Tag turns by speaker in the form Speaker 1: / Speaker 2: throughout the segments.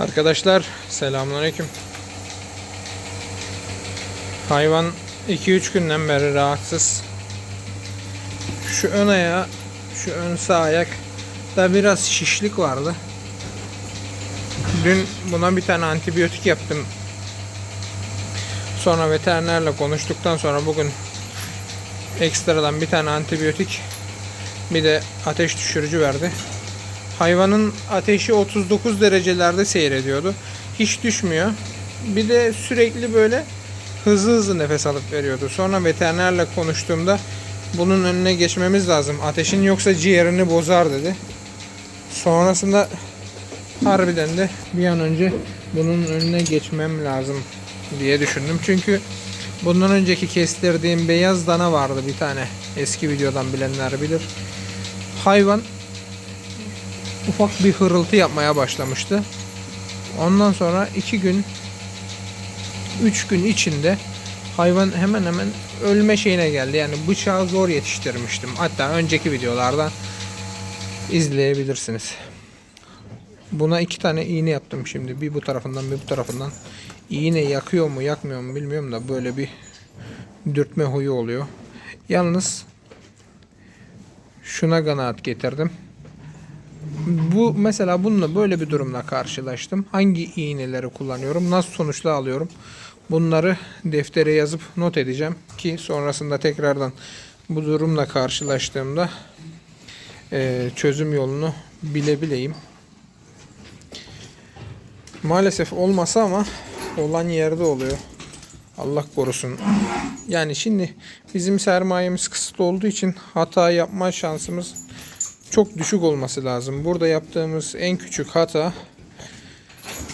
Speaker 1: Arkadaşlar selamünaleyküm. Hayvan 2-3 günden beri rahatsız. Şu ön ayağı, şu ön sağ ayak da biraz şişlik vardı. Dün buna bir tane antibiyotik yaptım. Sonra veterinerle konuştuktan sonra bugün ekstradan bir tane antibiyotik bir de ateş düşürücü verdi. Hayvanın ateşi 39 derecelerde seyrediyordu. Hiç düşmüyor. Bir de sürekli böyle hızlı hızlı nefes alıp veriyordu. Sonra veterinerle konuştuğumda bunun önüne geçmemiz lazım. Ateşin yoksa ciğerini bozar dedi. Sonrasında harbiden de bir an önce bunun önüne geçmem lazım diye düşündüm. Çünkü bundan önceki kestirdiğim beyaz dana vardı bir tane. Eski videodan bilenler bilir. Hayvan ufak bir hırıltı yapmaya başlamıştı. Ondan sonra iki gün, üç gün içinde hayvan hemen hemen ölme şeyine geldi. Yani bıçağı zor yetiştirmiştim. Hatta önceki videolardan izleyebilirsiniz. Buna iki tane iğne yaptım şimdi. Bir bu tarafından bir bu tarafından. İğne yakıyor mu yakmıyor mu bilmiyorum da böyle bir dürtme huyu oluyor. Yalnız şuna kanaat getirdim. Bu mesela bununla böyle bir durumla karşılaştım. Hangi iğneleri kullanıyorum? Nasıl sonuçlar alıyorum? Bunları deftere yazıp not edeceğim ki sonrasında tekrardan bu durumla karşılaştığımda eee, çözüm yolunu bilebileyim. Maalesef olmasa ama olan yerde oluyor. Allah korusun. Yani şimdi bizim sermayemiz kısıtlı olduğu için hata yapma şansımız çok düşük olması lazım. Burada yaptığımız en küçük hata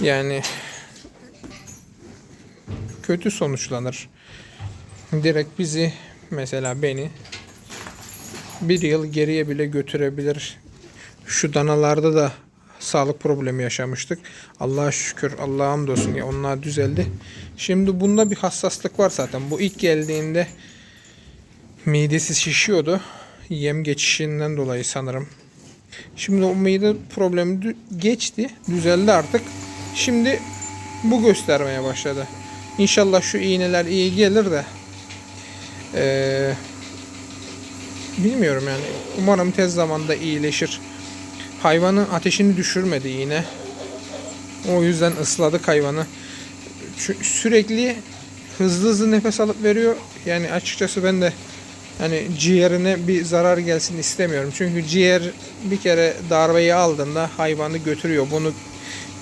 Speaker 1: yani kötü sonuçlanır. Direkt bizi mesela beni bir yıl geriye bile götürebilir. Şu danalarda da sağlık problemi yaşamıştık. Allah'a şükür, Allah'a hamdolsun ya onlar düzeldi. Şimdi bunda bir hassaslık var zaten. Bu ilk geldiğinde midesi şişiyordu. Yem geçişinden dolayı sanırım. Şimdi o mide problemi dü- geçti. Düzeldi artık. Şimdi bu göstermeye başladı. İnşallah şu iğneler iyi gelir de eee, bilmiyorum yani. Umarım tez zamanda iyileşir. Hayvanın ateşini düşürmedi yine. O yüzden ısladık hayvanı. Çü- Sürekli hızlı hızlı nefes alıp veriyor. Yani açıkçası ben de hani ciğerine bir zarar gelsin istemiyorum. Çünkü ciğer bir kere darbeyi aldığında hayvanı götürüyor. Bunu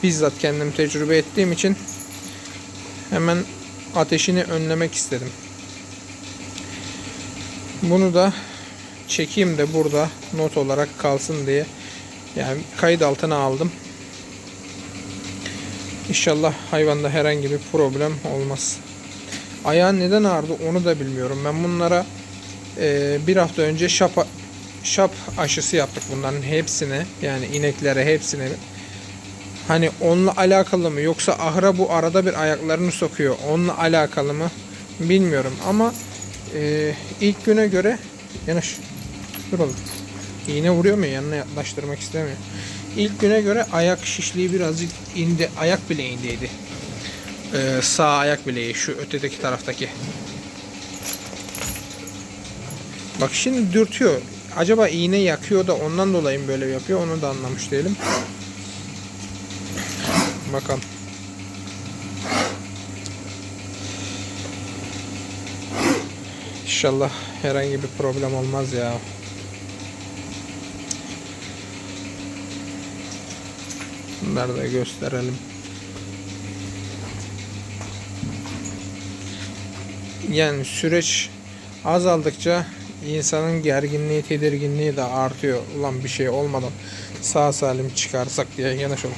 Speaker 1: bizzat kendim tecrübe ettiğim için hemen ateşini önlemek istedim. Bunu da çekeyim de burada not olarak kalsın diye yani kayıt altına aldım. İnşallah hayvanda herhangi bir problem olmaz. Ayağın neden ağrıdı onu da bilmiyorum. Ben bunlara e, bir hafta önce şap, şap aşısı yaptık bunların hepsine. Yani ineklere hepsine. Hani onunla alakalı mı yoksa ahıra bu arada bir ayaklarını sokuyor. Onunla alakalı mı bilmiyorum ama e, ilk güne göre yanaş dur oğlum. İğne vuruyor mu yanına yaklaştırmak istemiyor. İlk güne göre ayak şişliği birazcık indi. Ayak bileğindeydi. Ee, sağ ayak bileği şu ötedeki taraftaki. Bak şimdi dürtüyor. Acaba iğne yakıyor da ondan dolayı mı böyle yapıyor onu da anlamış değilim. Bakalım. İnşallah herhangi bir problem olmaz ya. Bunları da gösterelim. Yani süreç azaldıkça insanın gerginliği, tedirginliği de artıyor. Ulan bir şey olmadan sağ salim çıkarsak diye yanaş olun.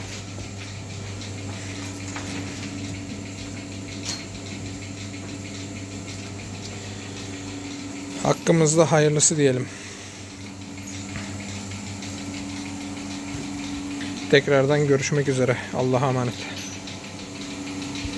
Speaker 1: Hakkımızda hayırlısı diyelim. Tekrardan görüşmek üzere. Allah'a emanet.